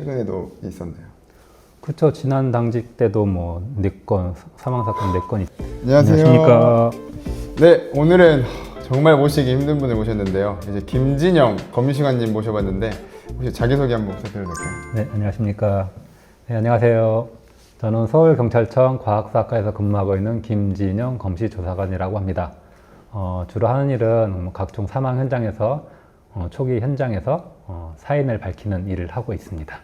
최근에도 있었나요? 그렇죠. 지난 당직 때도 뭐 네 건 사망 사건 네건 있. 안녕하세요. 안녕하십니까. 네, 오늘은 정말 모시기 힘든 분을 모셨는데요. 이제 김진영 검시관님 모셔봤는데 혹시 자기소개 한번 부탁드려도 될까요? 네, 안녕하십니까. 네, 안녕하세요. 저는 서울경찰청 과학사학과에서 근무하고 있는 김진영 검시조사관이라고 합니다. 어, 주로 하는 일은 뭐 각종 사망 현장에서 어, 초기 현장에서 어, 사인을 밝히는 일을 하고 있습니다.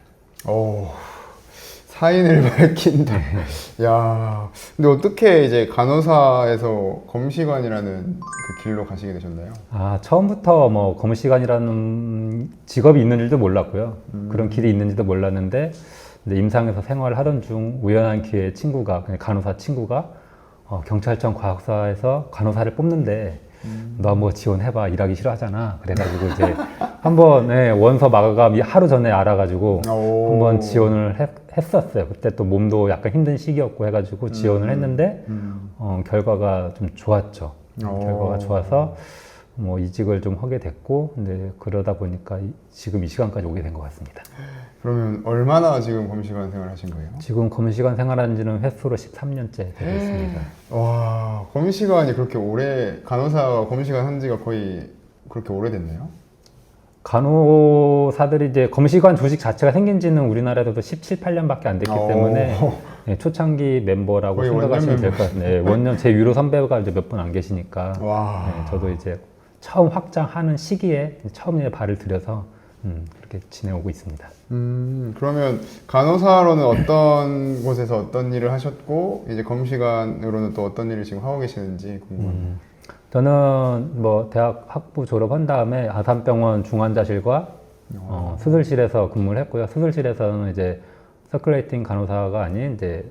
오, 사인을 밝힌다. 야, 근데 어떻게 이제 간호사에서 검시관이라는 그 길로 가시게 되셨나요? 아, 처음부터 뭐 검시관이라는 직업이 있는 줄도 몰랐고요. 그런 길이 있는지도 몰랐는데 이제 임상에서 생활하던 중 우연한 기회에 친구가 그냥 간호사 친구가 어, 경찰청 과학사에서 간호사를 뽑는데 너뭐 지원해봐 일하기 싫어하잖아. 그래가지고 이제 한번 예, 원서 마감이 하루 전에 알아가지고 오. 한번 지원을 했, 했었어요. 그때 또 몸도 약간 힘든 시기였고 해가지고 지원을 했는데 음. 어, 결과가 좀 좋았죠. 오. 결과가 좋아서 뭐 이직을 좀 하게 됐고, 근데 그러다 보니까 이- 지금 이 시간까지 오게 된 것 같습니다. 그러면 얼마나 지금 검시관 생활 하신 거예요? 지금 검시관 생활한 지는 횟수로 13년째 되고 있습니다. 와, 검시관이 그렇게 오래 간호사가 검시관 한 지가 거의 그렇게 오래됐나요? 간호사들이 이제 검시관 조직 자체가 생긴 지는 우리나라에서도 17, 8년밖에 안 됐기 오. 때문에 네, 초창기 멤버라고 거의 생각하시면 원년 될것 같아요. 네, 원년 제 위로 선배가 이제 몇 분 안 계시니까 와. 네, 저도 이제 처음 확장하는 시기에 처음 이제 발을 들여서 음, 그렇게 지내오고 있습니다. 음, 그러면 간호사로는 어떤 곳에서 어떤 일을 하셨고 이제 검시관으로는 또 어떤 일을 지금 하고 계시는지 궁금합니다. 음, 저는 뭐 대학 학부 졸업한 다음에 아산병원 중환자실과 어, 수술실에서 근무를 했고요. 수술실에서는 이제 서큘레이팅 간호사가 아닌 이제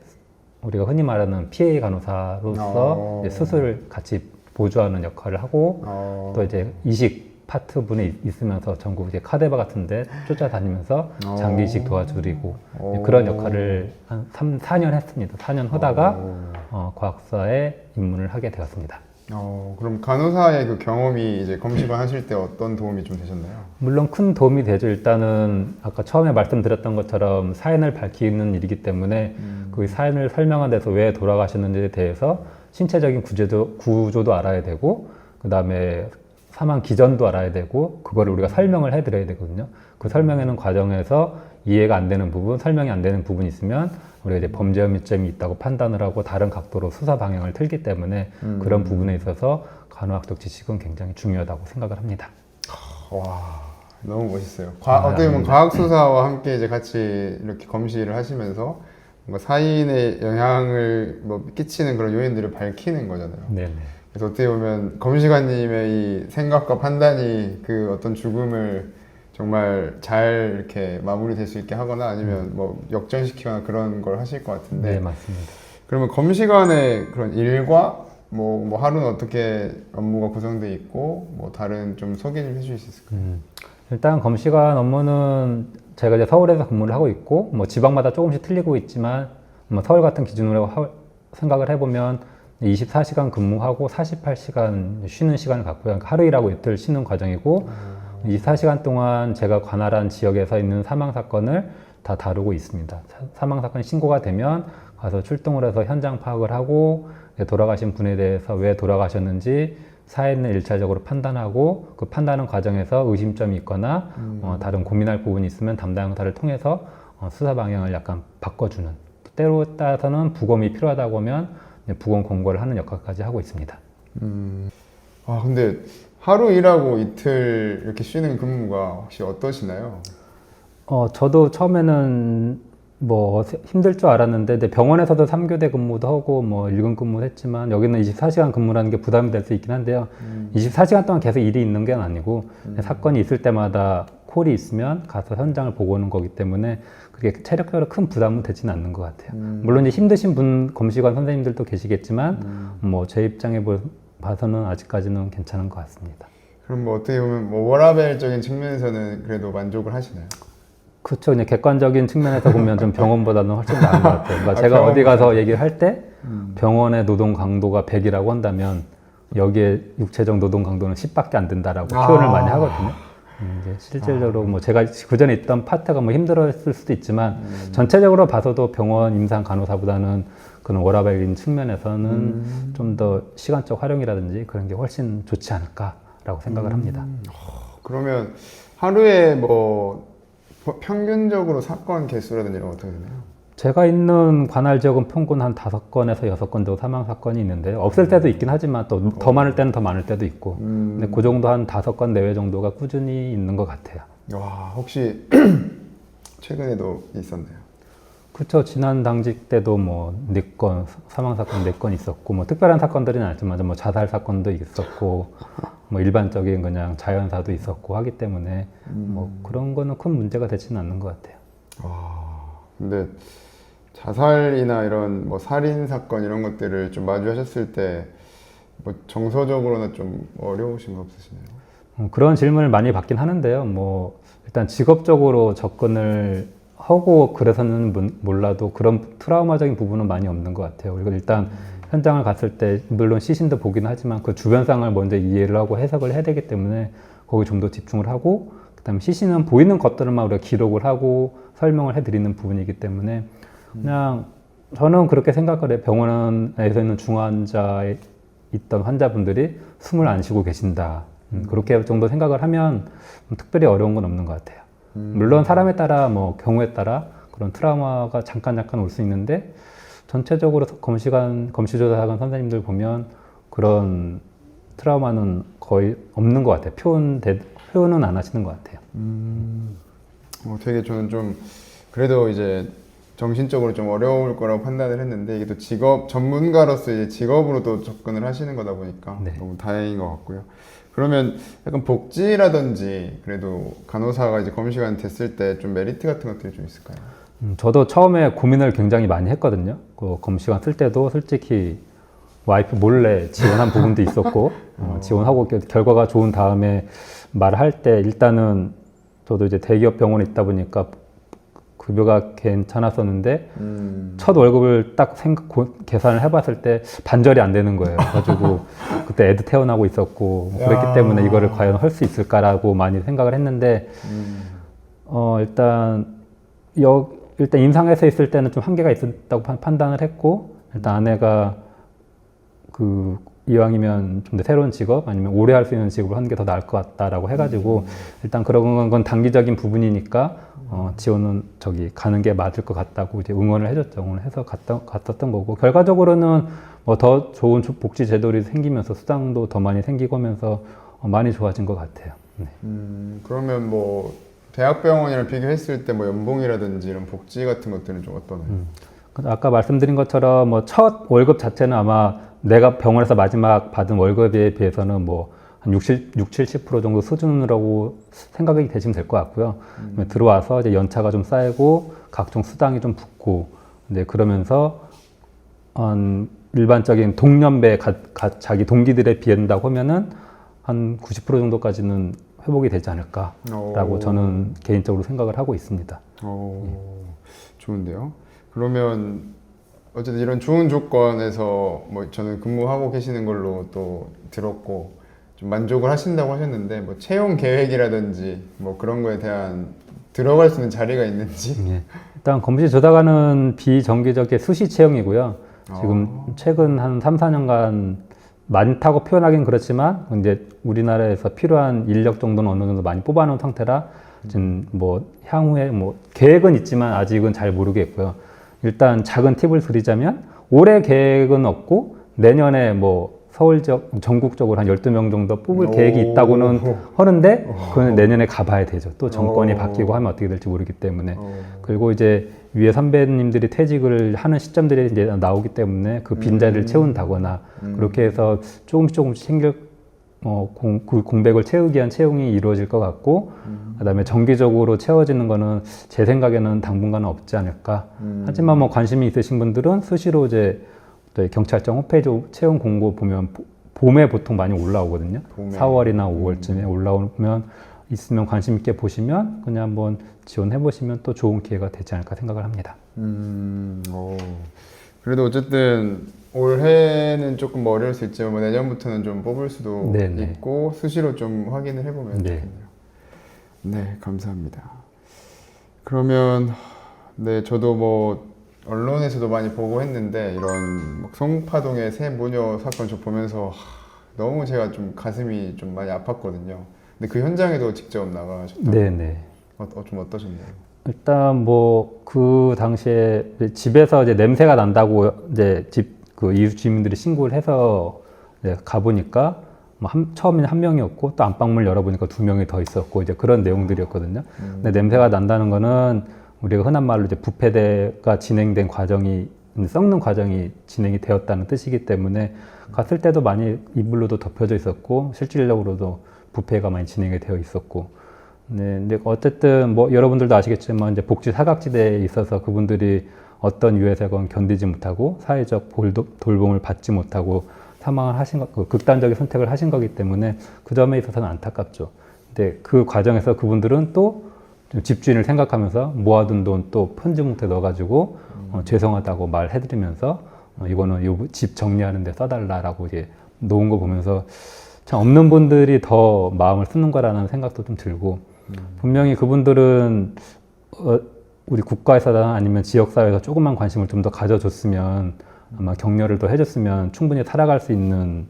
우리가 흔히 말하는 PA 간호사로서 어. 이제 수술을 같이 보조하는 역할을 하고 어, 또 이제 이식 파트 분에 있- 있으면서 전국 이제 카데바 같은데 쫓아다니면서 어. 장기 이식 도와드리고 어. 이제 그런 역할을 한 3, 4년 했습니다. 4년 하다가 어. 어, 과학사에 입문을 하게 되었습니다. 어, 그럼 간호사의 그 경험이 이제 검시관 하실 때 어떤 도움이 좀 되셨나요? 물론 큰 도움이 되죠. 일단은 아까 처음에 말씀드렸던 것처럼 사연을 밝히는 일이기 때문에 그 사연을 설명한 데서 왜 돌아가셨는지에 대해서 신체적인 구조도, 구조도 알아야 되고 그 다음에 사망 기전도 알아야 되고 그거를 우리가 설명을 해드려야 되거든요. 그 설명하는 과정에서 이해가 안 되는 부분, 설명이 안 되는 부분이 있으면 우리가 이제 범죄 혐의점이 있다고 판단을 하고 다른 각도로 수사 방향을 틀기 때문에 그런 부분에 있어서 간호학적 지식은 굉장히 중요하다고 생각을 합니다. 와, 너무 멋있어요. 과, 아, 어떻게 보면 아닙니다. 과학 수사와 함께 이제 같이 이렇게 검시를 하시면서 뭔가 사인의 영향을 뭐 끼치는 그런 요인들을 밝히는 거잖아요. 네네. 그래서 어떻게 보면 검시관님의 이 생각과 판단이 그 어떤 죽음을 정말 잘 이렇게 마무리될 수 있게 하거나 아니면 뭐 역전시키거나 그런 걸 하실 것 같은데 네, 맞습니다. 그러면 검시관의 그런 일과 뭐, 뭐 하루는 어떻게 업무가 구성돼 있고 뭐 다른 좀 소개 좀 해주실 수 있을까요? 음, 일단 검시관 업무는 제가 이제 서울에서 근무를 하고 있고 뭐 지방마다 조금씩 틀리고 있지만 뭐 서울 같은 기준으로 하- 생각을 해보면 24시간 근무하고 48시간 쉬는 시간을 갖고요. 그러니까 하루 일하고 이틀 쉬는 과정이고 24시간 동안 제가 관할한 지역에서 있는 사망 사건을 다 다루고 있습니다. 사- 사망 사건이 신고가 되면 가서 출동을 해서 현장 파악을 하고 돌아가신 분에 대해서 왜 돌아가셨는지 사인을 일차적으로 판단하고 그 판단하는 과정에서 의심점이 있거나 어, 다른 고민할 부분이 있으면 담당 형사를 통해서 어, 수사 방향을 약간 바꿔주는 때로 따라서는 부검이 필요하다고 하면 부검 공고를 하는 역할까지 하고 있습니다. 음. 아 근데 하루 일하고 이틀 이렇게 쉬는 근무가 혹시 어떠시나요? 어, 저도 처음에는 뭐 세- 힘들 줄 알았는데 근데 병원에서도 3교대 근무도 하고 뭐 일근 근무도 했지만 여기는 24시간 근무라는 게 부담이 될 수 있긴 한데요. 24시간 동안 계속 일이 있는 게 아니고 사건이 있을 때마다 콜이 있으면 가서 현장을 보고 오는 거기 때문에 그게 체력적으로 큰 부담은 되지는 않는 것 같아요. 물론 이제 힘드신 분 검시관 선생님들도 계시겠지만 뭐제 입장에 보- 봐서는 아직까지는 괜찮은 것 같습니다. 그럼 뭐 어떻게 보면 뭐 워라벨적인 측면에서는 그래도 만족을 하시나요? 그렇죠. 이제 객관적인 측면에서 보면 좀 병원보다는 훨씬 나은 것 같아요. 그러니까 아, 제가. 어디 가서 얘기를 할 때 병원의 노동 강도가 100이라고 한다면 여기에 육체적 노동 강도는 10밖에 안 된다라고 아. 표현을 많이 하거든요. 음, 이제 실질적으로 뭐 제가 그 전에 있던 파트가 뭐 힘들었을 수도 있지만 음. 전체적으로 봐서도 병원 임상 간호사보다는 그런 워라밸인 측면에서는 음. 좀더 시간적 활용이라든지 그런 게 훨씬 좋지 않을까라고 생각을 합니다. 음. 그러면 하루에 뭐 평균적으로 사건 개수라든지 이런 거 어떻게 되나요? 제가 있는 관할 지역은 평균 한 다섯 건에서 여섯 건 정도 사망 사건이 있는데 없을 때도 있긴 하지만 또 더 많을 때는 더 많을 때도 있고 음. 근데 그 정도 한 다섯 건 내외 정도가 꾸준히 있는 것 같아요. 와 혹시 최근에도 있었나요? 그렇죠. 지난 당직 때도 뭐네 건 사망 사건 네 건 있었고 뭐 특별한 사건들은 아니지만 뭐 자살 사건도 있었고 뭐 일반적인 그냥 자연사도 있었고 하기 때문에 뭐 그런 거는 큰 문제가 되지는 않는 것 같아요. 와 근데 자살이나 이런 뭐 살인 사건 이런 것들을 좀 마주하셨을 때 뭐 정서적으로는 좀 어려우신 거 없으시나요? 음, 그런 질문을 많이 받긴 하는데요. 뭐 일단 직업적으로 접근을 하고 그래서는 문- 몰라도 그런 트라우마적인 부분은 많이 없는 것 같아요. 그리고 일단 현장을 갔을 때 물론 시신도 보긴 하지만 그 주변 상을 먼저 이해를 하고 해석을 해야 되기 때문에 거기 좀 더 집중을 하고 그다음에 시신은 보이는 것들만 우리가 기록을 하고 설명을 해드리는 부분이기 때문에 그냥 저는 그렇게 생각을 해요. 병원에서 있는 중환자에 있던 환자분들이 숨을 안 쉬고 계신다. 음, 그렇게 정도 생각을 하면 특별히 어려운 건 없는 것 같아요. 물론 사람에 따라 뭐 경우에 따라 그런 트라우마가 잠깐 잠깐 올 수 있는데 전체적으로 검시관 검시조사관 선생님들 보면 그런 트라우마는 거의 없는 것 같아요. 표현 표현은 안 하시는 것 같아요. 어, 되게 저는 좀 그래도 이제 정신적으로 좀 어려울 거라고 판단을 했는데 이게 또 직업 전문가로서 이제 직업으로도 접근을 하시는 거다 보니까 네. 너무 다행인 것 같고요. 그러면 약간 복지라든지 그래도 간호사가 이제 검시관 됐을 때 좀 메리트 같은 것들이 좀 있을까요? 음, 저도 처음에 고민을 굉장히 많이 했거든요. 그 검시관 쓸 때도 솔직히 와이프 몰래 지원한 부분도 있었고 어, 지원하고 겨- 결과가 좋은 다음에 말을 할때 일단은 저도 이제 대기업 병원에 있다 보니까 급여가 괜찮았었는데 음, 첫 월급을 딱 생각 고- 계산을 해봤을 때 반절이 안 되는 거예요. 그래가지고 그때 애도 태어나고 있었고 뭐 그랬기 야. 때문에 이거를 과연 할 수 있을까라고 많이 생각을 했는데 음, 어 일단 여 일단 임상에서 있을 때는 좀 한계가 있었다고 판- 판단을 했고 일단 아내가 그 이왕이면 좀 더 새로운 직업 아니면 오래 할 수 있는 직업을 하는 게 더 나을 것 같다라고 해가지고 일단 그런 건 단기적인 부분이니까 어, 지원은 저기 가는 게 맞을 것 같다고 이제 응원을 해줬죠. 응원을 해서 갔다, 갔었던 거고 결과적으로는 뭐 더 좋은 조- 복지 제도들이 생기면서 수당도 더 많이 생기고 하면서 어, 많이 좋아진 것 같아요. 네. 음, 그러면 뭐 대학병원이랑 비교했을 때 뭐 연봉이라든지 이런 복지 같은 것들은 좀 어떠나요? 그래서 아까 말씀드린 것처럼 뭐 첫 월급 자체는 아마 내가 병원에서 마지막 받은 월급에 비해서는 뭐 한 60, 60, 70% 정도 수준이라고 생각이 되시면 될 것 같고요. 그다음에 들어와서 이제 연차가 좀 쌓이고 각종 수당이 좀 붙고 네, 그러면서 한 일반적인 동년배 가, 가- 자기 동기들에 비한다고 하면은 한 90% 정도까지는 회복이 되지 않을까라고 오. 저는 개인적으로 생각을 하고 있습니다. 오, 좋은데요. 그러면 어쨌든 이런 좋은 조건에서 뭐 저는 근무하고 계시는 걸로 또 들었고 좀 만족을 하신다고 하셨는데 뭐 채용 계획이라든지 뭐 그런 거에 대한 들어갈 수 있는 자리가 있는지 예. 일단 검시 조사관은 비정기적인 수시 채용이고요. 지금 최근 한 3, 4년간 많다고 표현하기는 그렇지만 이제 우리나라에서 필요한 인력 정도는 어느 정도 많이 뽑아놓은 상태라 지금 뭐 향후에 뭐 계획은 있지만 아직은 잘 모르겠고요. 일단 작은 팁을 드리자면 올해 계획은 없고 내년에 뭐 서울 지역 전국적으로 한 12명 정도 뽑을 오. 계획이 있다고는 하는데 그건 내년에 가봐야 되죠. 또 정권이 오. 바뀌고 하면 어떻게 될지 모르기 때문에 어, 그리고 이제 위에 선배님들이 퇴직을 하는 시점들이 이제 나오기 때문에 그 빈자리를 채운다거나 그렇게 해서 조금씩 조금씩 생길 어, 공, 그 공백을 채우기 위한 채용이 이루어질 것 같고 그다음에 정기적으로 채워지는 거는 제 생각에는 당분간은 없지 않을까. 하지만 뭐 관심이 있으신 분들은 수시로 이제 또 경찰청 홈페이지 채용 공고 보면 보- 봄에 보통 많이 올라오거든요. 봄에. 4월이나 5월쯤에 올라오면 있으면 관심 있게 보시면 그냥 한번 지원해 보시면 또 좋은 기회가 되지 않을까 생각을 합니다. 음, 오. 그래도 어쨌든 올해는 조금 뭐 어려울 수 있지만 뭐 내년부터는 좀 뽑을 수도 네네. 있고 수시로 좀 확인을 해보면 네. 좋겠네요. 네, 감사합니다. 그러면 네, 저도 뭐 언론에서도 많이 보고 했는데 이런 막 송파동의 새 모녀 사건 저 보면서 하, 너무 제가 좀 가슴이 좀 많이 아팠거든요. 근데 그 현장에도 직접 나가셨다고 네네. 어, 어, 좀 어떠셨나요? 일단 뭐 그 당시에 집에서 이제 냄새가 난다고 이제 집 그 이웃 주민들이 신고를 해서 가보니까 뭐 한, 처음에는 한 명이었고 또 안방문을 열어보니까 두 명이 더 있었고 이제 그런 내용들이었거든요. 근데 냄새가 난다는 거는 우리가 흔한 말로 이제 부패가 진행된 과정이 썩는 과정이 진행이 되었다는 뜻이기 때문에 갔을 때도 많이 이불로도 덮여져 있었고 실질적으로도 부패가 많이 진행이 되어 있었고 네, 근데 어쨌든 뭐 여러분들도 아시겠지만 이제 복지 사각지대에 있어서 그분들이 어떤 유해세건 견디지 못하고 사회적 돌봄을 받지 못하고 사망을 하신 거, 그 극단적인 선택을 하신 거기 때문에 그 점에 있어서는 안타깝죠. 근데 그 과정에서 그분들은 또좀 집주인을 생각하면서 모아둔 돈 또 편지 봉투에 넣어가지고 어, 죄송하다고 말해드리면서 어, 이거는 요 집 정리하는 데 써달라라고 이제 놓은 거 보면서 참 없는 분들이 더 마음을 쓰는 거라는 생각도 좀 들고 분명히 그분들은 어, 우리 국가에서나 아니면 지역사회에서 조금만 관심을 좀 더 가져줬으면 아마 격려를 더 해줬으면 충분히 살아갈 수 있는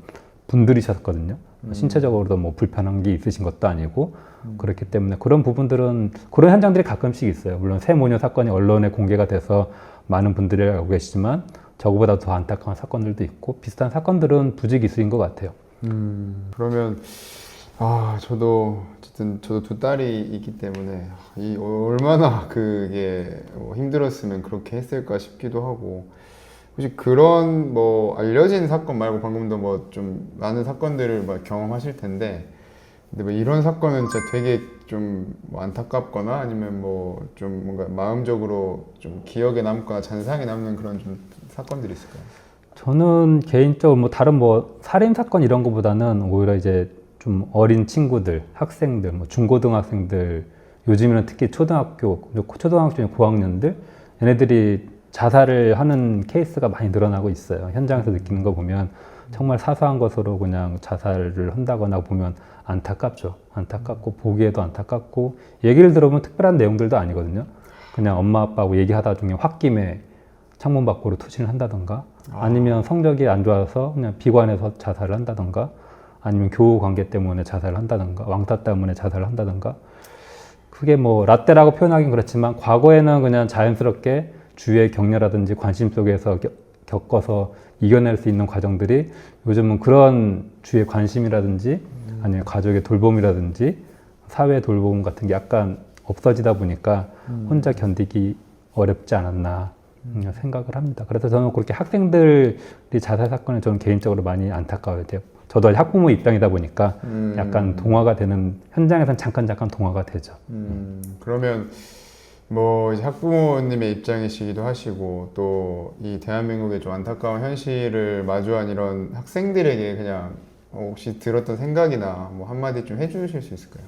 분들이셨거든요. 신체적으로도 뭐 불편한 게 있으신 것도 아니고 그렇기 때문에 그런 부분들은 그런 현장들이 가끔씩 있어요. 물론 세모녀 사건이 언론에 공개가 돼서 많은 분들이 알고 계시지만 저거보다 더 안타까운 사건들도 있고 비슷한 사건들은 부지기수인 것 같아요. 음, 그러면 아 저도 어쨌든 저도 두 딸이 있기 때문에 이 얼마나 그게 뭐 힘들었으면 그렇게 했을까 싶기도 하고 혹시 그런 뭐 알려진 사건 말고 방금도 뭐 좀 많은 사건들을 막 경험하실 텐데 근데 뭐 이런 사건은 진짜 되게 좀 뭐 안타깝거나 아니면 뭐 좀 뭔가 마음적으로 좀 기억에 남거나 잔상에 남는 그런 좀 사건들이 있을까요? 저는 개인적으로 뭐 다른 뭐 살인 사건 이런 거보다는 오히려 이제 좀 어린 친구들, 학생들, 뭐 중고등학생들, 요즘에는 특히 초등학교, 초등학교 고학년들 얘네들이 자살을 하는 케이스가 많이 늘어나고 있어요. 현장에서 느끼는 거 보면 정말 사소한 것으로 그냥 자살을 한다거나 보면 안타깝죠. 안타깝고 보기에도 안타깝고 얘기를 들어보면 특별한 내용들도 아니거든요. 그냥 엄마 아빠하고 얘기하다 중에 홧김에 창문 밖으로 투신을 한다던가 아니면 성적이 안 좋아서 그냥 비관해서 자살을 한다던가 아니면 교우 관계 때문에 자살을 한다던가 왕따 때문에 자살을 한다던가 그게 뭐 라떼라고 표현하긴 그렇지만 과거에는 그냥 자연스럽게 주위의 격려라든지 관심 속에서 겨- 겪어서 이겨낼 수 있는 과정들이 요즘은 그런 주위의 관심이라든지 아니면 가족의 돌봄이라든지 사회 돌봄 같은 게 약간 없어지다 보니까 혼자 견디기 어렵지 않았나 음, 생각을 합니다. 그래서 저는 그렇게 학생들이 자살 사건에 저는 개인적으로 많이 안타까워요. 제- 저도 학부모 입장이다 보니까 음. 약간 동화가 되는 현장에선 잠깐 잠깐 동화가 되죠. 음, 그러면 뭐 학부모님의 입장이시기도 하시고 또 이 대한민국의 좀 안타까운 현실을 마주한 이런 학생들에게 그냥 어, 혹시 들었던 생각이나 뭐 한마디 좀 해주실 수 있을까요?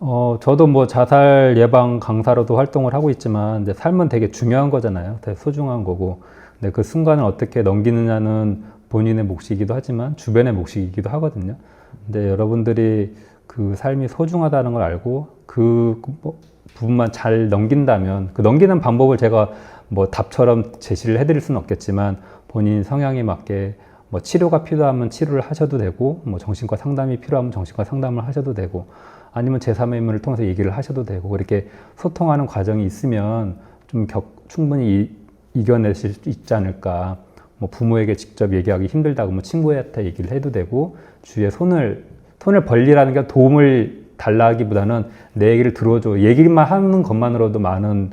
어, 저도 뭐 자살 예방 강사로도 활동을 하고 있지만 이제 삶은 되게 중요한 거잖아요. 되게 소중한 거고. 근데 그 순간을 어떻게 넘기느냐는 본인의 몫이기도 하지만 주변의 몫이기도 하거든요. 근데 여러분들이 그 삶이 소중하다는 걸 알고 그뭐 부분만 잘 넘긴다면 그 넘기는 방법을 제가 뭐 답처럼 제시를 해드릴 수는 없겠지만 본인 성향에 맞게 뭐 치료가 필요하면 치료를 하셔도 되고 뭐 정신과 상담이 필요하면 정신과 상담을 하셔도 되고 아니면 제3의 인물을 통해서 얘기를 하셔도 되고 그렇게 소통하는 과정이 있으면 좀 격, 충분히 이, 이겨내실 수 있지 않을까. 뭐 부모에게 직접 얘기하기 힘들다고 뭐 친구한테 얘기를 해도 되고 주위에 손을 손을 벌리라는 게 도움을 달라기보다는 내 얘기를 들어줘 얘기만 하는 것만으로도 많은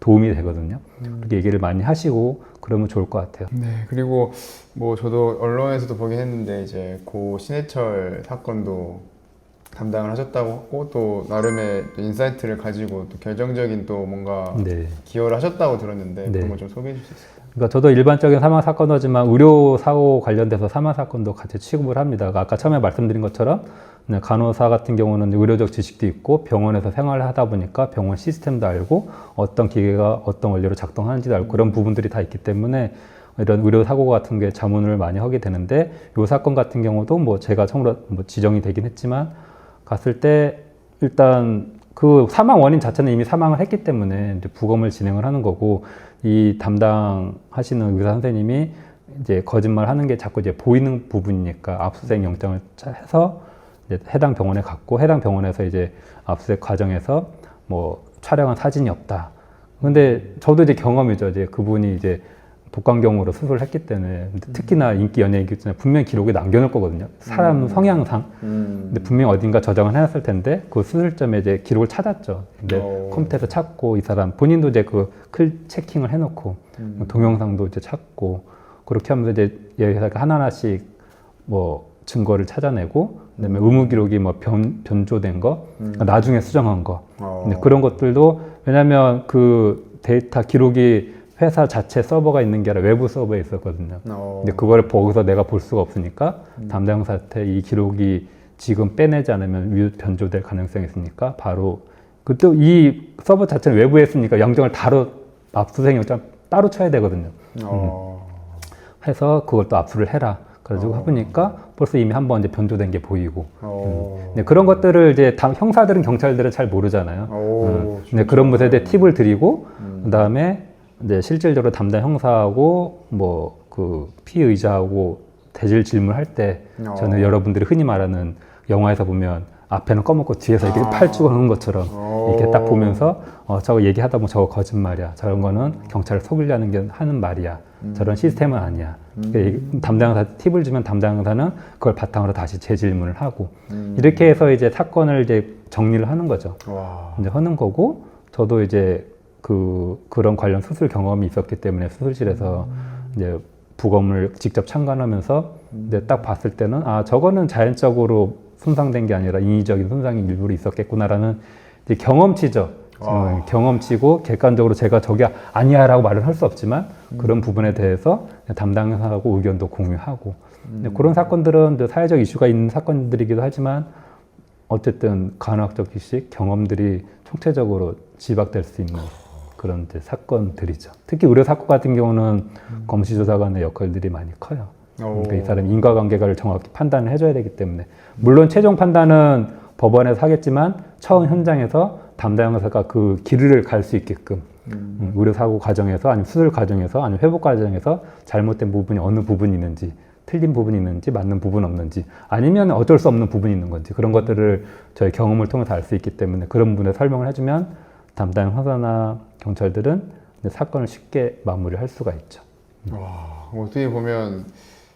도움이 되거든요. 그렇게 얘기를 많이 하시고 그러면 좋을 것 같아요. 네, 그리고 뭐 저도 언론에서도 보긴 했는데 이제 고 신해철 사건도 담당을 하셨다고 했고 또 나름의 또 인사이트를 가지고 또 결정적인 또 뭔가 네. 기여를 하셨다고 들었는데 네. 그런 거좀 소개해 주실 수 있을까요? 그러니까 저도 일반적인 사망 사건도 하지만 의료 사고 관련돼서 사망 사건도 같이 취급을 합니다. 아까 처음에 말씀드린 것처럼 그냥 간호사 같은 경우는 의료적 지식도 있고 병원에서 생활을 하다 보니까 병원 시스템도 알고 어떤 기계가 어떤 원리로 작동하는지도 알고 그런 부분들이 다 있기 때문에 이런 의료 사고 같은 게 자문을 많이 하게 되는데 이 사건 같은 경우도 뭐 제가 처음으로 뭐 지정이 되긴 했지만 갔을 때 일단 그 사망 원인 자체는 이미 사망을 했기 때문에 이제 부검을 진행을 하는 거고 이 담당하시는 의사 선생님이 이제 거짓말 하는 게 자꾸 이제 보이는 부분이니까 압수수색 영장을 차- 해서 해당 병원에 갔고 해당 병원에서 이제 압수수색 과정에서 뭐 촬영한 사진이 없다. 근데 저도 이제 경험이죠. 이제 그분이 이제 복강경으로 수술을 했기 때문에 특히나 인기 연예인이기 때문에 분명 히 기록에 남겨놓을 거거든요. 사람 성향상. 음. 근데 분명 히 어딘가 저장을 해놨을 텐데 그 수술점에 이제 기록을 찾았죠. 근데 오. 컴퓨터에서 찾고 이 사람 본인도 이제 그 클 체킹을 해놓고 음. 뭐 동영상도 이제 찾고 그렇게 하면서 이제 얘가 하나하나씩 뭐 증거를 찾아내고 그다음에 의무 기록이 뭐 변, 변조된 거 음. 나중에 수정한 거 어. 그런 것들도 왜냐하면 그 데이터 기록이 회사 자체 서버가 있는 게 아니라 외부 서버에 있었거든요. 어. 근데 그거를 거기서 내가 볼 수가 없으니까 담당 형사한테 이 기록이 지금 빼내지 않으면 위- 변조될 가능성이 있으니까 바로 그때 이 서버 자체는 외부에 있으니까 영장을 따로 압수수색 영장 따로 쳐야 되거든요. 어. 해서 그걸 또 압수를 해라. 그래가지고 어. 해보니까 벌써 이미 한 번 이제 변조된 게 보이고. 어. 네, 그런 것들을 이제 다- 형사들은 경찰들은 잘 모르잖아요. 오, 음, 근데 그런 것에 대해 팁을 드리고 음. 그다음에 이제 실질적으로 담당 형사하고 뭐 그 피의자하고 대질 질문할 때 어. 저는 여러분들이 흔히 말하는 영화에서 보면 앞에는 꺼먹고 뒤에서 이렇게 아. 팔 죽어놓은 것처럼 어. 이렇게 딱 보면서 어 저거 얘기하다 보면 저거 거짓말이야 저런 거는 경찰을 속이려는 게 하는 말이야 저런 시스템은 아니야 음. 그러니까 이 담당 형사 팁을 주면 담당 형사는 그걸 바탕으로 다시 재질문을 하고 음. 이렇게 해서 이제 사건을 이제 정리를 하는 거죠. 와. 이제 하는 거고 저도 이제 그 그런 관련 수술 경험이 있었기 때문에 수술실에서 이제 부검을 직접 참관하면서 이제 딱 봤을 때는 아 저거는 자연적으로 손상된 게 아니라 인위적인 손상이 일부러 있었겠구나라는 이제 경험치죠. 와. 어, 경험치고 객관적으로 제가 저게 아니야라고 말을 할수 없지만 그런 부분에 대해서 담당하고 의견도 공유하고. 근데 그런 사건들은 사회적 이슈가 있는 사건들이기도 하지만 어쨌든 간헐적 기식 경험들이 총체적으로 지박될 수 있는 그런 사건들이죠. 특히 의료 사건 같은 경우는 검시조사관의 역할들이 많이 커요. 오. 그러니까 이 사람 인과관계를 정확히 판단을 해줘야 되기 때문에 물론 최종 판단은 법원에서 하겠지만 처음 현장에서 담당 형사가 그 길을 갈 수 있게끔 음. 음, 의료 사고 과정에서 아니면 수술 과정에서 아니면 회복 과정에서 잘못된 부분이 어느 부분이 있는지 틀린 부분이 있는지 맞는 부분 없는지 아니면 어쩔 수 없는 부분이 있는 건지 그런 것들을 저희 경험을 통해서 알 수 있기 때문에 그런 부분에 설명을 해주면 담당 형사나 경찰들은 사건을 쉽게 마무리할 수가 있죠. 와, 어떻게 보면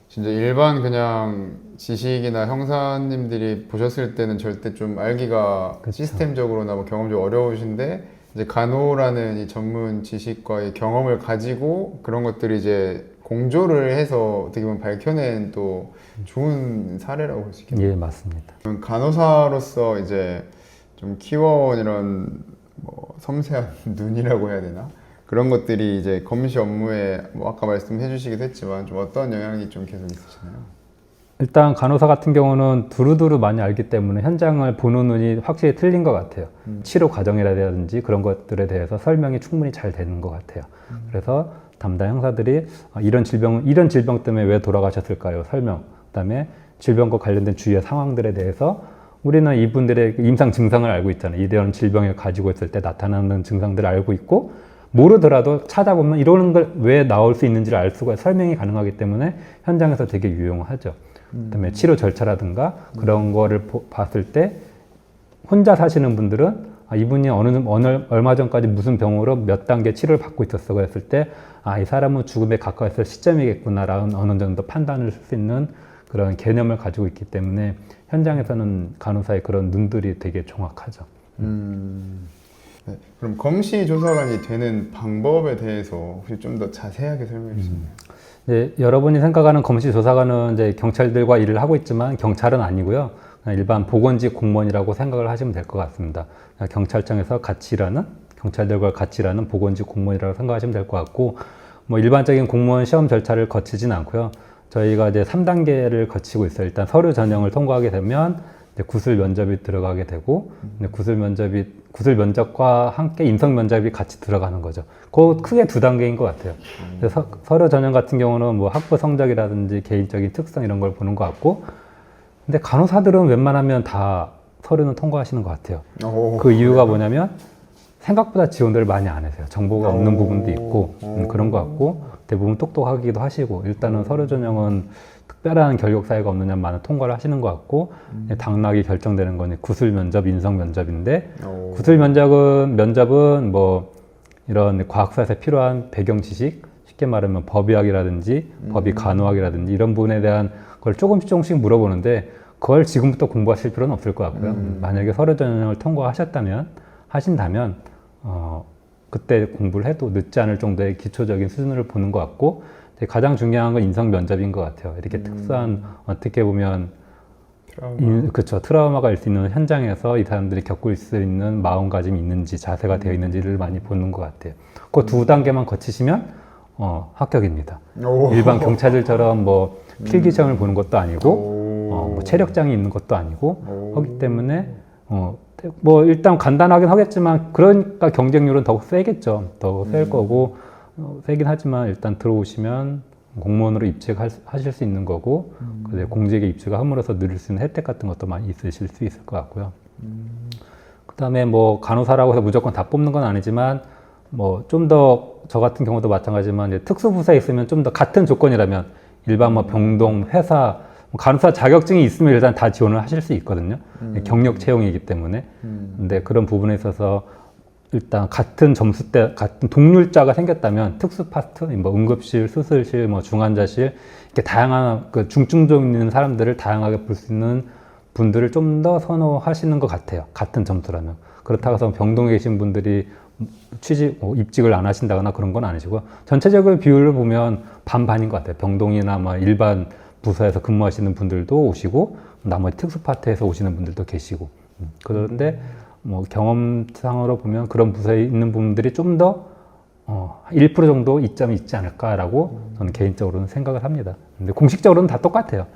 진짜 일반 그냥 지식이나 형사님들이 보셨을 때는 절대 좀 알기가 그쵸. 시스템적으로나 뭐 경험적으로 어려우신데 이제 간호라는 이 전문 지식과 이 경험을 가지고 그런 것들을 이제 공조를 해서 어떻게 보면 밝혀낸 또 좋은 사례라고 볼 수 있겠네요. 예, 맞습니다. 간호사로서 이제 좀 키워온 이런 뭐 섬세한 눈이라고 해야 되나 그런 것들이 이제 검시 업무에 뭐 아까 말씀해 주시기도 했지만 좀 어떤 영향이 좀 계속 있으시나요? 일단 간호사 같은 경우는 두루두루 많이 알기 때문에 현장을 보는 눈이 확실히 틀린 것 같아요. 치료 과정이라든지 그런 것들에 대해서 설명이 충분히 잘 되는 것 같아요. 그래서 담당 형사들이 아, 이런 질병 이런 질병 때문에 왜 돌아가셨을까요? 설명. 그다음에 질병과 관련된 주위의 상황들에 대해서 우리는 이분들의 임상 증상을 알고 있잖아요. 이런 질병을 가지고 있을 때 나타나는 증상들을 알고 있고 모르더라도 찾아보면 이러는 걸 왜 나올 수 있는지를 알 수가 설명이 가능하기 때문에 현장에서 되게 유용하죠. 그다음에 치료 절차라든가 그런 거를 보- 봤을 때 혼자 사시는 분들은 아, 이분이 어느, 어느 얼마 전까지 무슨 병으로 몇 단계 치료를 받고 있었어 했을 때 아, 이 사람은 죽음에 가까웠을 시점이겠구나라는 어느 정도 판단을 할수 있는 그런 개념을 가지고 있기 때문에 현장에서는 간호사의 그런 눈들이 되게 정확하죠. 음. 네. 그럼 검시 조사관이 되는 방법에 대해서 혹시 좀 더 자세하게 설명해 주시나요? 이제 여러분이 생각하는 검시 조사관은 이제 경찰들과 일을 하고 있지만 경찰은 아니고요. 일반 보건직 공무원이라고 생각을 하시면 될 것 같습니다. 경찰청에서 같이 일하는 경찰들과 같이 일하는 보건직 공무원이라고 생각하시면 될 것 같고 뭐 일반적인 공무원 시험 절차를 거치진 않고요. 저희가 이제 3단계를 거치고 있어요. 일단 서류 전형을 통과하게 되면 구술 면접이 들어가게 되고 구술 면접이 구술 면접과 함께 인성 면접이 같이 들어가는 거죠. 그 크게 두 단계인 것 같아요. 그래서 서- 서류 전형 같은 경우는 뭐 학부 성적이라든지 개인적인 특성 이런 걸 보는 것 같고 근데 간호사들은 웬만하면 다 서류는 통과하시는 것 같아요. 오. 그 이유가 뭐냐면 생각보다 지원들을 많이 안 하세요. 정보가 없는 오. 부분도 있고 음, 그런 것 같고 대부분 똑똑하기도 하시고 일단은 서류 전형은 특별한 결격 사유가 없느냐 많은 통과를 하시는 것 같고 당락이 결정되는 거는 구술 면접, 인성 면접인데 오. 구술 면접은 면접은 뭐 이런 과학사에서 필요한 배경 지식 쉽게 말하면 법의학이라든지 법의 간호학이라든지 이런 부분에 대한 걸 조금씩 조금씩 물어보는데 그걸 지금부터 공부하실 필요는 없을 것 같고요. 만약에 서류 전형을 통과하셨다면 하신다면 어 그때 공부를 해도 늦지 않을 정도의 기초적인 수준을 보는 것 같고 가장 중요한 건 인성 면접인 것 같아요. 이렇게 특수한 어떻게 보면 트라우마. 인- 그쵸 트라우마가 일 수 있는 현장에서 이 사람들이 겪을 수 있는 마음가짐이 있는지 자세가 되어 있는지를 많이 보는 것 같아요. 그 두 단계만 거치시면 어, 합격입니다. 오. 일반 경찰들처럼 뭐 필기 시험을 보는 것도 아니고 오. 어, 뭐 체력장이 있는 것도 아니고 오. 하기 때문에 어, 뭐 일단 간단하긴 하겠지만 그러니까 경쟁률은 더욱 세겠죠. 더 셀 거고 어, 세긴 하지만 일단 들어오시면 공무원으로 입직하실 수 있는 거고 그다음에 공직에 입직을 함으로써 누릴 수 있는 혜택 같은 것도 많이 있으실 수 있을 것 같고요. 그다음에 뭐 간호사라고 해서 무조건 다 뽑는 건 아니지만 뭐 좀 더 저 같은 경우도 마찬가지지만 이제 특수 부서에 있으면 좀 더 같은 조건이라면 일반 뭐 병동, 회사 뭐 간호사 자격증이 있으면 일단 다 지원을 하실 수 있거든요. 경력 채용이기 때문에. 근데 그런 부분에 있어서 일단 같은 점수대 같은 동률자가 생겼다면 특수 파트, 뭐 응급실, 수술실, 뭐 중환자실 이렇게 다양한 그 중증적 있는 사람들을 다양하게 볼 수 있는 분들을 좀 더 선호하시는 것 같아요. 같은 점수라면. 그렇다고 해서 병동에 계신 분들이 취직, 뭐 입직을 안 하신다거나 그런 건 아니시고 전체적인 비율을 보면 반반인 것 같아요. 병동이나 뭐 일반 부서에서 근무하시는 분들도 오시고 나머지 특수 파트에서 오시는 분들도 계시고 음, 그런데 뭐 경험상으로 보면 그런 부서에 있는 분들이 좀 더 어, 1% 정도 이점이 있지 않을까라고 저는 개인적으로는 생각을 합니다. 근데 공식적으로는 다 똑같아요.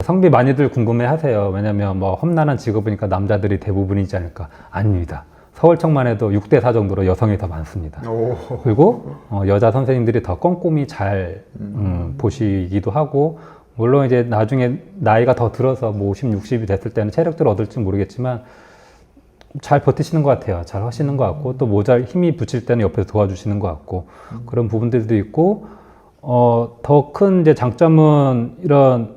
성비 많이들 궁금해 하세요. 왜냐면 뭐 험난한 직업이니까 남자들이 대부분이지 않을까. 아닙니다. 서울청만 해도 6대 4 정도로 여성이 더 많습니다. 오. 그리고 어, 여자 선생님들이 더 꼼꼼히 잘 음, 보시기도 하고 물론 이제 나중에 나이가 더 들어서 뭐 50, 60이 됐을 때는 체력들을 얻을지 모르겠지만 잘 버티시는 것 같아요. 잘 하시는 것 같고 또 모자 힘이 붙일 때는 옆에서 도와주시는 것 같고 그런 부분들도 있고 어, 더 큰 이제 장점은 이런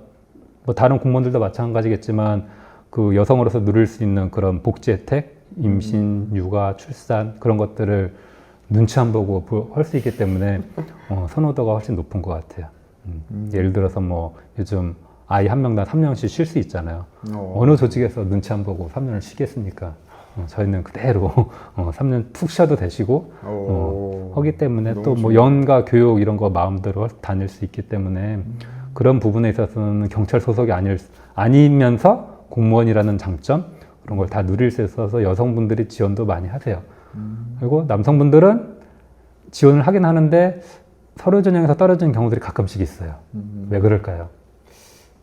뭐 다른 공무원들도 마찬가지겠지만 그 여성으로서 누릴 수 있는 그런 복지 혜택, 임신, 육아, 출산 그런 것들을 눈치 안 보고 할 수 있기 때문에 어, 선호도가 훨씬 높은 것 같아요. 음. 예를 들어서 뭐 요즘 아이 한 명당 3년씩 쉴 수 있잖아요. 어. 어느 조직에서 눈치 안 보고 3년을 쉬겠습니까? 어, 저희는 그대로 어, 3년 푹 쉬어도 되시고 어, 오. 하기 때문에 또 뭐 연가 교육 이런 거 마음대로 할- 다닐 수 있기 때문에 그런 부분에 있어서는 경찰 소속이 아닐 수- 아니면서 공무원이라는 장점 그런 걸 다 누릴 수 있어서 여성분들이 지원도 많이 하세요. 그리고 남성분들은 지원을 하긴 하는데 서류 전형에서 떨어지는 경우들이 가끔씩 있어요. 왜 그럴까요?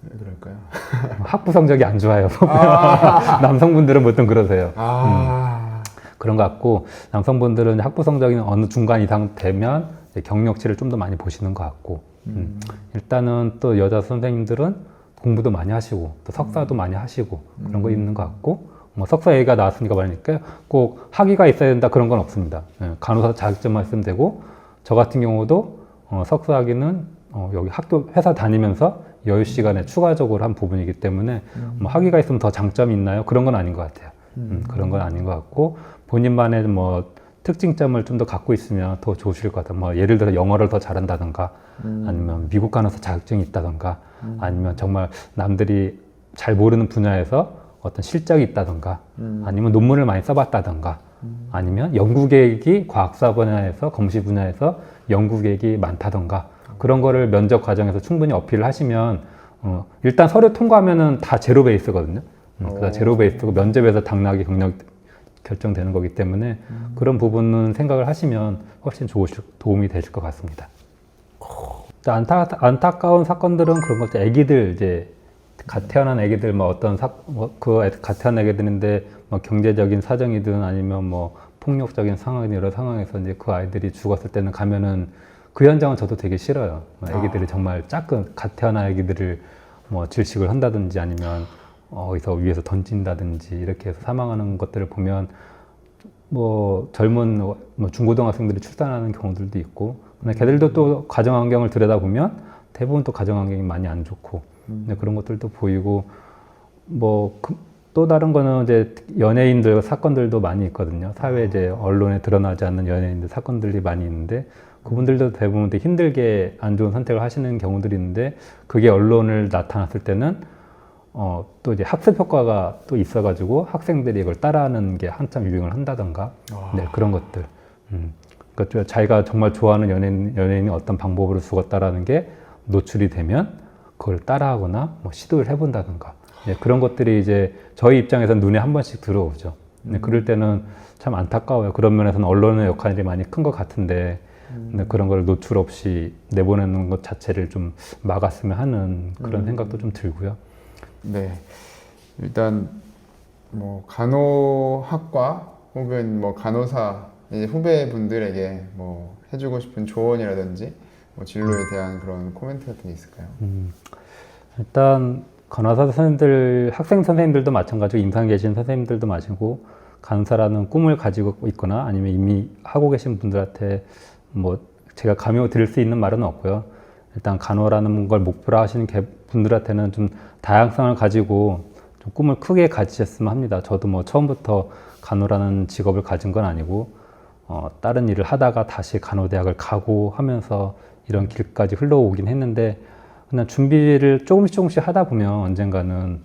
왜 그럴까요? 학부 성적이 안 좋아요. 남성분들은 보통 그러세요. 아. 그런 것 같고 남성분들은 학부 성적이 어느 중간 이상 되면 경력치를 좀 더 많이 보시는 것 같고 음. 일단은 또 여자 선생님들은 공부도 많이 하시고 또 석사도 많이 하시고 그런 거 있는 것 같고 뭐 석사 얘기가 나왔으니까 말하니까 꼭 학위가 있어야 된다 그런 건 없습니다. 예, 간호사 자격증만 있으면 되고 저 같은 경우도 어, 석사 학위는 어, 여기 학교 회사 다니면서 여유 시간에 추가적으로 한 부분이기 때문에 뭐 학위가 있으면 더 장점이 있나요? 그런 건 아닌 것 같아요. 음, 그런 건 아닌 것 같고 본인만의 뭐 특징점을 좀 더 갖고 있으면 더 좋으실 것 같아요. 뭐 예를 들어 영어를 더 잘한다던가 아니면 미국 간호사 자격증이 있다던가 아니면 정말 남들이 잘 모르는 분야에서 어떤 실적이 있다던가 아니면 논문을 많이 써봤다던가 아니면 연구 계획이 과학사 분야에서 검시 분야에서 연구 계획이 많다던가 그런 거를 면접 과정에서 충분히 어필을 하시면 어, 일단 서류 통과하면은 다 제로 베이스거든요. 음, 오. 제로 베이스고 면접에서 당락이 경력 결정되는 거기 때문에 그런 부분은 생각을 하시면 훨씬 좋으실, 도움이 되실 것 같습니다. 또 안타, 안타까운 사건들은 그런 것들, 애기들 이제 갓 태어난 애기들 뭐 어떤 사, 뭐그갓 태어난 애기들인데 뭐 경제적인 사정이든 아니면 뭐 폭력적인 상황이든 여러 상황에서 이제 그 아이들이 죽었을 때는 가면은 그 현장은 저도 되게 싫어요. 뭐 애기들이 정말 작은 갓 태어난 애기들을 뭐 질식을 한다든지 아니면 어디서 위에서 던진다든지 이렇게 해서 사망하는 것들을 보면 뭐 젊은 뭐 중고등학생들이 출산하는 경우들도 있고 근데 걔들도 또 가정 환경을 들여다 보면 대부분 또 가정 환경이 많이 안 좋고 근데 그런 것들도 보이고 뭐 또 다른 거는 이제 연예인들 사건들도 많이 있거든요. 사회 이제 언론에 드러나지 않는 연예인들 사건들이 많이 있는데 그분들도 대부분 되게 힘들게 안 좋은 선택을 하시는 경우들이 있는데 그게 언론을 나타났을 때는 어, 또 이제 학습 효과가 또 있어가지고 학생들이 이걸 따라하는 게 한참 유행을 한다던가 네, 그런 것들. 음. 그러니까 자기가 정말 좋아하는 연예인, 연예인이 어떤 방법으로 죽었다라는 게 노출이 되면 그걸 따라하거나 뭐 시도를 해본다던가 네, 그런 것들이 이제 저희 입장에서 눈에 한 번씩 들어오죠. 네, 그럴 때는 참 안타까워요. 그런 면에서는 언론의 역할이 많이 큰 것 같은데 네, 그런 걸 노출 없이 내보내는 것 자체를 좀 막았으면 하는 그런 생각도 좀 들고요. 네. 일단 뭐 간호학과 혹은 뭐 간호사 후배분들에게 뭐 해주고 싶은 조언이라든지 뭐 진로에 대한 그런 코멘트 같은 게 있을까요? 음, 일단 간호사 선생님들, 학생 선생님들도 마찬가지고 임상 계신 선생님들도 마시고 간호사라는 꿈을 가지고 있거나 아니면 이미 하고 계신 분들한테 뭐 제가 감히 드릴 수 있는 말은 없고요. 일단 간호라는 걸 목표로 하시는 개- 분들한테는 좀 다양성을 가지고 좀 꿈을 크게 가지셨으면 합니다. 저도 뭐 처음부터 간호라는 직업을 가진 건 아니고 어, 다른 일을 하다가 다시 간호대학을 가고 하면서 이런 길까지 흘러오긴 했는데 그냥 준비를 조금씩 조금씩 하다 보면 언젠가는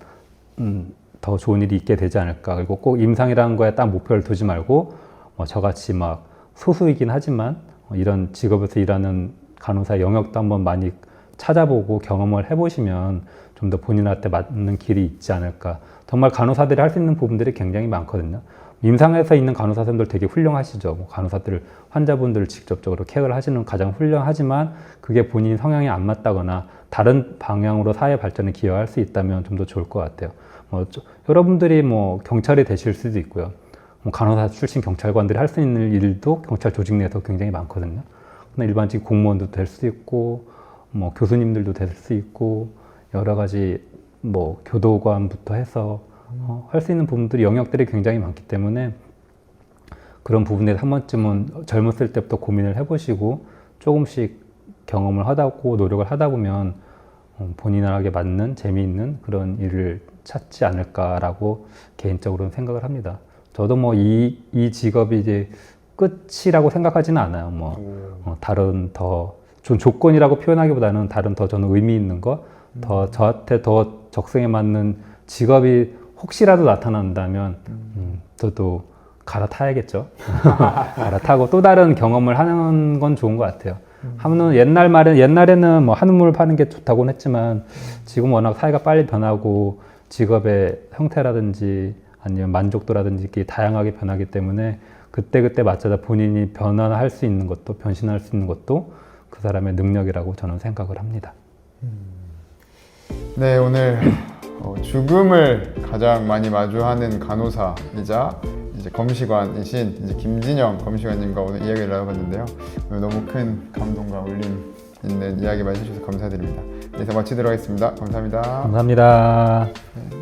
음, 더 좋은 일이 있게 되지 않을까. 그리고 꼭 임상이라는 거에 딱 목표를 두지 말고 뭐 저같이 막 소수이긴 하지만 어, 이런 직업에서 일하는 간호사 영역도 한번 많이 찾아보고 경험을 해보시면 좀 더 본인한테 맞는 길이 있지 않을까. 정말 간호사들이 할 수 있는 부분들이 굉장히 많거든요. 임상에서 있는 간호사 선생님들 되게 훌륭하시죠. 뭐 간호사들 환자분들을 직접적으로 케어를 하시는 가장 훌륭하지만 그게 본인 성향이 안 맞다거나 다른 방향으로 사회 발전에 기여할 수 있다면 좀 더 좋을 것 같아요. 뭐 저- 여러분들이 뭐 경찰이 되실 수도 있고요. 뭐 간호사 출신 경찰관들이 할 수 있는 일도 경찰 조직 내에서 굉장히 많거든요. 근데 일반직 공무원도 될 수 있고 뭐 교수님들도 될 수 있고 여러 가지 뭐 교도관부터 해서 어, 할수 있는 부분들이 영역들이 굉장히 많기 때문에 그런 부분에 한 번쯤은 젊었을 때부터 고민을 해보시고 조금씩 경험을 하다 보고 노력을 하다 보면 어, 본인에게 맞는 재미있는 그런 일을 찾지 않을까라고 개인적으로는 생각을 합니다. 저도 뭐 이 이 직업이 이제 끝이라고 생각하지는 않아요. 뭐 어, 다른 더좀 조건이라고 표현하기보다는 다른 더 저는 의미 있는 거, 더 저한테 더 적성에 맞는 직업이 혹시라도 나타난다면 음, 저도 갈아타야겠죠. 갈아타고 또 다른 경험을 하는 건 좋은 것 같아요. 하면은 옛날 말에 옛날에는 뭐 한우물 파는 게 좋다고는 했지만 지금 워낙 사회가 빨리 변하고 직업의 형태라든지 아니면 만족도라든지 이게 다양하게 변하기 때문에 그때 그때 맞춰서 본인이 변화할 수 있는 것도 변신할 수 있는 것도 그 사람의 능력이라고 저는 생각을 합니다. 네, 오늘 어, 죽음을 가장 많이 마주하는 간호사이자 이제 검시관이신 이제 김진영 검시관님과 오늘 이야기를 나눠봤는데요. 오늘 너무 큰 감동과 울림 있는 이야기 많이 해주셔서 감사드립니다. 네, 이상 마치도록 하겠습니다. 감사합니다. 감사합니다. 네.